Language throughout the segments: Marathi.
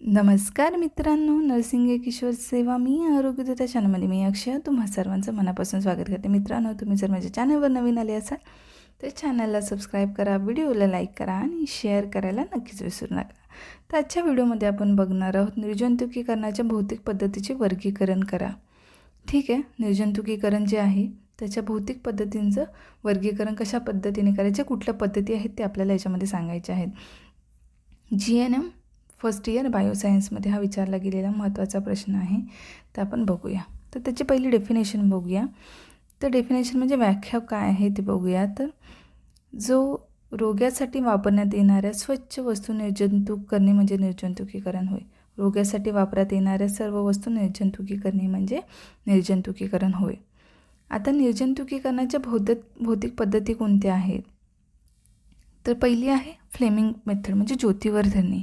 नमस्कार मित्रांनो नरसिंगे किशोर सेवा मी आरोग्यदाता चॅनलमध्ये मी अक्षय. तुम्हा सर्वांचं मनापासून स्वागत करते. मित्रांनो तुम्ही जर माझ्या चॅनलवर नवीन आले असाल तर चॅनलला सबस्क्राईब करा व्हिडिओला लाईक करा आणि शेअर करायला नक्कीच विसरू नका. तर आजच्या व्हिडिओमध्ये आपण बघणार आहोत निर्जंतुकीकरणाच्या भौतिक पद्धतीचे वर्गीकरण करा. ठीक आहे? निर्जंतुकीकरण जे आहे त्याच्या भौतिक पद्धतींचं वर्गीकरण कशा पद्धतीने करायचे कुठल्या पद्धती आहेत ते आपल्याला याच्यामध्ये सांगायचे आहेत. G N M first year बायोसायन्समध्ये हा विचारला गेलेला महत्त्वाचा प्रश्न आहे. तर आपण बघूया. तर त्याची पहिली डेफिनेशन बघूया. तर डेफिनेशन म्हणजे व्याख्या काय आहे ते बघूया. तर जो रोग्यासाठी वापरण्यात येणाऱ्या स्वच्छ वस्तू निर्जंतुक करणे म्हणजे निर्जंतुकीकरण होय. रोग्यासाठी वापरात येणाऱ्या सर्व वस्तू निर्जंतुकीकरणे म्हणजे निर्जंतुकीकरण होय. आता निर्जंतुकीकरणाच्या भौतिक भौतिक पद्धती कोणत्या आहेत? तर पहिली आहे फ्लेमिंग मेथड म्हणजे ज्योतीवर धरणे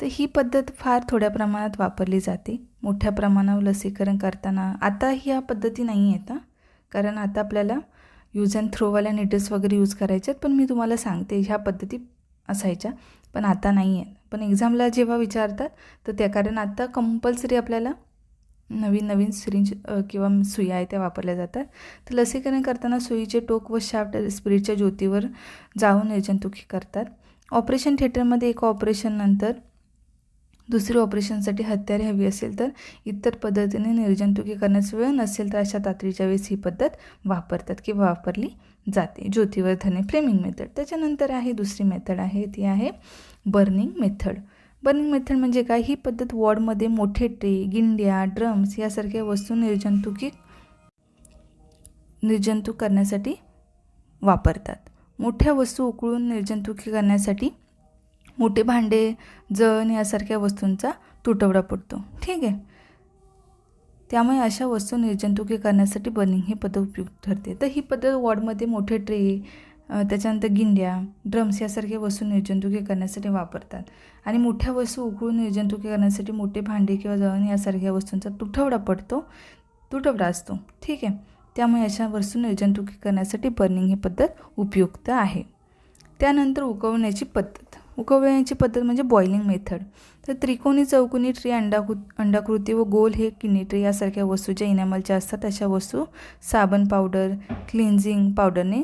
तर ही पद्धत फार थोड्या प्रमाणात वापरली जाते. मोठ्या प्रमाणावर लसीकरण करताना. आता ह्या पद्धती नाही आहेत हां. कारण आता आपल्याला यूज अँड थ्रोवाल्या निडल्स वगैरे यूज करायचे आहेत पण मी तुम्हाला सांगते ह्या पद्धती असायच्या पण आता नाही आहेत. पण एक्झामला जेव्हा विचारतात तर त्या कारण आता कंपल्सरी आपल्याला नवीन नवीन सिरिंज किंवा सुया आहे त्या वापरल्या जातात. तर लसीकरण करताना सुईचे टोक व शाफ्ट स्पिरिटच्या ज्योतीवर जाऊन निर्जंतुकी करतात. ऑपरेशन थिएटरमध्ये एका ऑपरेशननंतर दुसरी ऑपरेशनसाठी हत्यारे हवी असेल तर इतर पद्धतीने निर्जंतुकी करण्याचा वेळ नसेल तर अशा तातडीच्या वेळेस ही पद्धत वापरतात किंवा वापरली जाते. ज्योतिवर धरणे फ्लेमिंग मेथड. त्याच्यानंतर आहे दुसरी मेथड आहे ती आहे बर्निंग मेथड. बर्निंग मेथड म्हणजे काय? ही पद्धत वॉर्डमध्ये मोठे ट्रे गिंड्या ड्रम्स यासारख्या वस्तू निर्जंतुकी निर्जंतुक करण्यासाठी वापरतात. मोठ्या वस्तू उकळून निर्जंतुकी करण्यासाठी मोठे भांडे जण यासारख्या वस्तूंचा तुटवडा पडतो. ठीक आहे. त्यामुळे अशा वस्तू निर्जंतुकी करण्यासाठी बर्निंग ही पद्धत उपयुक्त ठरते. तर ही पद्धत वॉर्डमध्ये मोठे ट्रे त्याच्यानंतर गिंड्या ड्रम्स यासारख्या वस्तू निर्जंतुकी करण्यासाठी वापरतात. आणि मोठ्या वस्तू उकळून निर्जंतुकी करण्यासाठी मोठे भांडे किंवा जळण यासारख्या वस्तूंचा तुटवडा पडतो तुटवडा असतो. ठीक आहे. त्यामुळे अशा वस्तू निर्जंतुकी करण्यासाठी बर्निंग ही पद्धत उपयुक्त आहे. त्यानंतर उकवण्याची पद्धत. उकवण्याची पद्धत म्हणजे बॉइलिंग मेथड तर त्रिकोणी चौकोनी ट्री अंडाकृ अंडाकृती व गोल हे किनी ट्री यासारख्या वस्तू ज्या इनॅमलच्या असतात अशा वस्तू साबण पावडर क्लिन्झिंग पावडरने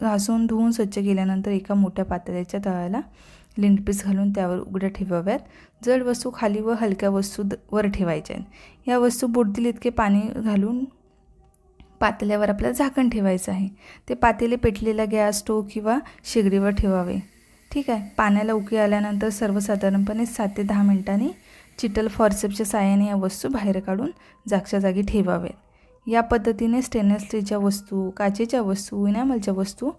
घासून धुवून स्वच्छ केल्यानंतर एका मोठ्या पातळ्याच्या तळाला लिंडपीस घालून त्यावर उघड्या ठेवाव्यात. जड वस्तू खाली व हलक्या वस्तू वर ठेवायच्या आहेत. या वस्तू बुडतील इतके पाणी घालून पातेल्यावर आपल्याला झाकण ठेवायचं आहे. ते पातेले पेटलेला गॅस स्टोव किंवा शेगडीवर ठेवावे. ठीक आहे. पाण्याला उकळी आल्यानंतर सर्वसाधारणपणे सात ते दहा मिनिटांनी चिटल फॉरसेपच्या साहाय्याने या वस्तू बाहेर काढून जागच्या जागी ठेवाव्यात. या पद्धतीने स्टेनलेस स्टीलच्या वस्तू काचेच्या वस्तू इनॅमलच्या वस्तू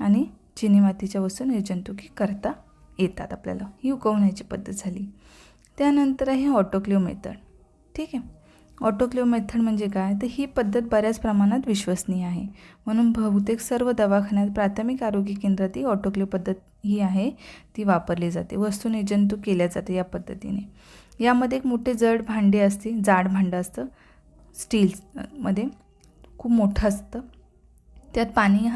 आणि चिनी मातीच्या वस्तू निर्जंतुकी करता येतात आपल्याला. ही उकवण्याची पद्धत झाली. त्यानंतर आहे ऑटोक्लिव मेथड ठीक आहे. ऑटोक्लेव मेथड म्हणजे काय? तर ही पद्धत बऱ्याच प्रमाणात विश्वसनीय आहे. म्हणून बहुतेक सर्व दवाखान्यात प्राथमिक आरोग्य केंद्रात ही ऑटोक्लेव पद्धत ही आहे ती वापरली जाते. वस्तू निर्जंतुक केल्या जाते या पद्धतीने. यामध्ये एक मोठे जड भांडे असते जाड भांडं असतं स्टीलमध्ये खूप मोठं असतं. त्यात पाणी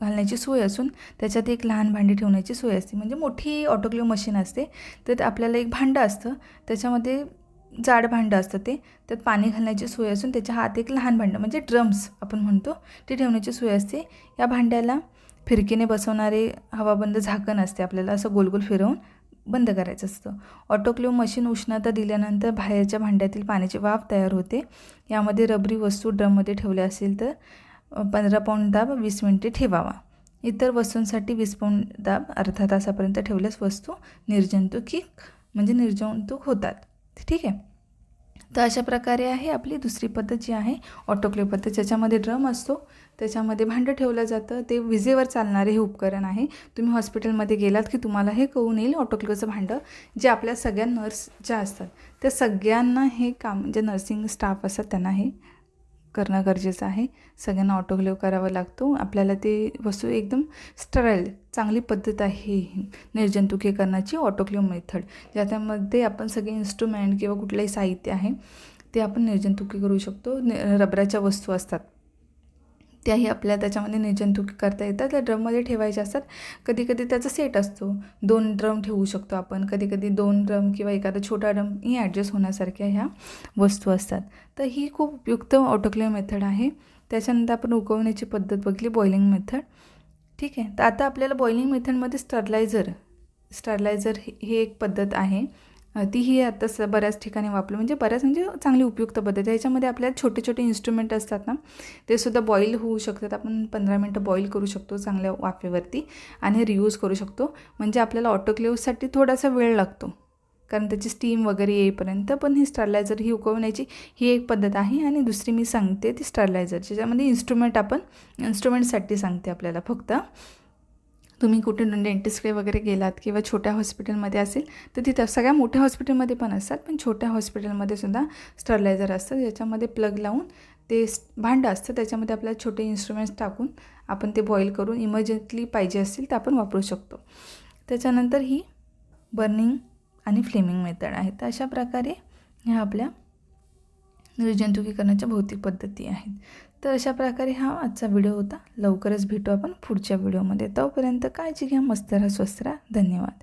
घालण्याची सोय असून त्याच्यात एक लहान भांडी ठेवण्याची सोय असते. म्हणजे मोठी ऑटोक्लेव मशीन असते. तर आपल्याला एक भांडं असतं. त्याच्यामध्ये जाड भांडं असतं ते त्यात पाणी घालण्याची सोय असून त्याच्या हात एक लहान भांडं म्हणजे ड्रम्स आपण म्हणतो ते ठेवण्याची सोय असते. या भांड्याला फिरकीने बसवणारे हवाबंद झाकण असते आपल्याला असं गोलगोल फिरवून बंद करायचं असतं. ऑटोक्लेव्ह मशीन उष्णता दिल्यानंतर बाहेरच्या भांड्यातील पाण्याची वाफ तयार होते. यामध्ये रबरी वस्तू ड्रममध्ये ठेवल्या असेल तर पंधरा पाऊंड दाब वीस मिनिटे ठेवावा. इतर वस्तूंसाठी वीस पाऊंड दाब अर्धा तासापर्यंत ठेवल्यास वस्तू निर्जंतुकीक म्हणजे निर्जंतुक होतात. ठीक आहे. तर अशा प्रकारे आहे आपली दुसरी पद्धत जी आहे ऑटोक्लेव पद्धत ज्याच्यामध्ये ड्रम असतो त्याच्यामध्ये भांडं ठेवलं जातं. ते विजेवर चालणारे हे उपकरण आहे. तुम्ही हॉस्पिटलमध्ये गेलात की तुम्हाला हे कळून येईल ऑटोक्लेवचं भांडं जे आपल्या सगळ्या नर्स ज्या असतात त्या सगळ्यांना हे काम जे नर्सिंग स्टाफ असतात त्यांना हे करणं गरजेचं आहे. सगळ्यांना ऑटोक्लेव करावा लागतो. आपल्याला ते वस्तू एकदम स्टराईल चांगली पद्धत आहे निर्जंतुकीकरणाची ऑटोक्लेव मेथड ज्याच्यामध्ये आपण सगळे इन्स्ट्रुमेंट किंवा कुठलंही साहित्य आहे ते आपण निर्जंतुकी करू शकतो. रबराच्या वस्तू असतात. त्याही आपल्या त्याच्यामध्ये निर्जंतुक करता येतात त्या ड्रममध्ये ठेवायचे असतात. कधी कधी त्याचा सेट असतो. दोन ड्रम ठेवू शकतो आपण. कधी कधी दोन ड्रम किंवा एखादा छोटा ड्रम ही ॲडजस्ट होण्यासारख्या ह्या वस्तू असतात. तर ही खूप उपयुक्त ऑटोक्लेव मेथड आहे. त्याच्यानंतर आपण उगवण्याची पद्धत बघली बॉइलिंग मेथड ठीक आहे. तर आता आपल्याला बॉइलिंग मेथडमध्ये स्टरलायझर स्टरलायझर ही एक पद्धत आहे. तीही आता स बऱ्याच ठिकाणी वापरली. म्हणजे बऱ्याच म्हणजे चांगली उपयुक्त पद्धत आहे. ह्याच्यामध्ये आपल्याला छोटे छोटे इन्स्ट्रुमेंट असतात ना ते सुद्धा बॉईल होऊ शकतात. आपण पंधरा मिनटं बॉईल करू शकतो चांगल्या वाफेवरती आणि रियूज करू शकतो. म्हणजे आपल्याला ऑटोक्लेवसाठी थोडासा वेळ लागतो. कारण त्याची स्टीम वगैरे येईपर्यंत पण ही स्टरलायझर ही उकवण्याची ही एक पद्धत आहे. आणि दुसरी मी सांगते ती स्टरलायझर ज्याच्यामध्ये इन्स्ट्रुमेंट आपण इन्स्ट्रुमेंटसाठी सांगते आपल्याला फक्त. तुम्ही कुठे डेंटिस्टकडे वगैरे गेलात किंवा छोट्या हॉस्पिटलमध्ये असेल तर तिथं सगळ्या मोठ्या हॉस्पिटलमध्ये पण असतात पण छोट्या हॉस्पिटलमध्ये सुद्धा स्टरलायझर असतं. ज्याच्यामध्ये प्लग लावून ते भांडं असतं त्याच्यामध्ये आपल्याला छोटे इन्स्ट्रुमेंट्स टाकून आपण ते बॉईल करून इमर्जन्टली पाहिजे असतील तर आपण वापरू शकतो. त्याच्यानंतर ही बर्निंग आणि फ्लेमिंग मेथड आहे. तर अशा प्रकारे ह्या आपल्या निर्जंतुकीकरणाच्या भौतिक पद्धती आहेत. तर अशा प्रकारे हा आजचा व्हिडिओ होता. लवकरच भेटू आपण पुढच्या व्हिडिओमध्ये. तोपर्यंत काळजी घ्या मस्त राहा स्वस्त राहा. धन्यवाद.